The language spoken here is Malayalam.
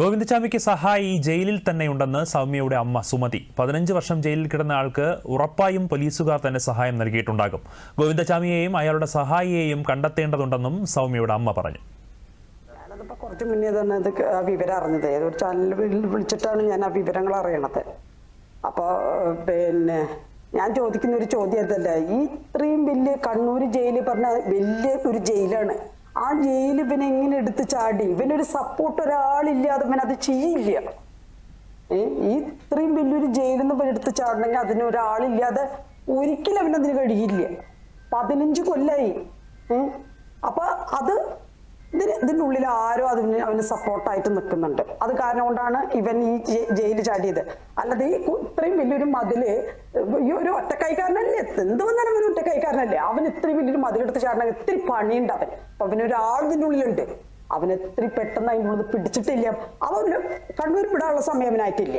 ഗോവിന്ദചാമിക്ക് സഹായി ജയിലിൽ തന്നെ ഉണ്ടെന്ന് സൗമ്യയുടെ അമ്മ സുമതി. പതിനഞ്ച് വർഷം ജയിലിൽ കിടന്ന ആൾക്ക് ഉറപ്പായും പോലീസുകാർ തന്നെ സഹായം നൽകിയിട്ടുണ്ടാകും. ഗോവിന്ദചാമിയെയും അയാളുടെ സഹായിയെയും കണ്ടെത്തേണ്ടതുണ്ടെന്നും സൗമ്യയുടെ അമ്മ പറഞ്ഞു. കുറച്ച് മുന്നേ തന്നെ ഇത് ആ വിവരം അറിഞ്ഞത്. ഏതൊരു ചാനലിൽ വിളിച്ചിട്ടാണ് ഞാൻ ആ വിവരങ്ങൾ അറിയണത്. അപ്പോൾ പിന്നെ ഞാൻ ചോദിക്കുന്ന ഒരു ചോദ്യം അതല്ല. ഈ ഇത്രയും വലിയ കണ്ണൂർ ജയിൽ പറഞ്ഞ വലിയ ഒരു ജയിലാണ്. ആ ജയിൽ ഇവനെ എങ്ങനെ എടുത്ത് ചാടി. ഇവനൊരു സപ്പോർട്ട് ഒരാളില്ലാതെ ഇവൻ അത് ചെയ്യില്ല. ഏ, ഈ ഇത്രയും വലിയൊരു ജയിലിൽ നിന്ന് എടുത്ത് ചാടണമെങ്കിൽ അതിന് ഒരാളില്ലാതെ ഒരിക്കലും അവനതിന് കഴിയില്ല. പതിനഞ്ച് കൊല്ലായി. അപ്പൊ അത് ഇതിന് ഇതിന്റെ ഉള്ളിൽ ആരോ അതിന് അവന് സപ്പോർട്ടായിട്ട് നിൽക്കുന്നുണ്ട്. അത് കാരണം കൊണ്ടാണ് ഇവൻ ഈ ജയിൽ ചാടിയത്. അല്ലാതെ ഈ ഇത്രയും വലിയൊരു മതിൽ ഈ ഒരു ഒറ്റക്കൈക്കാരനല്ലേ? എന്ത് വന്നാലും അവൻ ഒറ്റക്കൈക്കാരനല്ലേ? അവൻ ഇത്രയും വലിയൊരു മതിലെടുത്ത് ചാടണം ഇത്തിരി പണിയുണ്ട് അവൻ അപ്പൊ അവനൊരാൾ ഇതിന്റെ ഉള്ളിലുണ്ട് അവൻ എത്ര പെട്ടെന്ന് അതിന്റെ ഉള്ളിൽ പിടിച്ചിട്ടില്ല. അവന് കണ്ണൂർ വിടാനുള്ള സമയം അവനായിട്ടില്ല.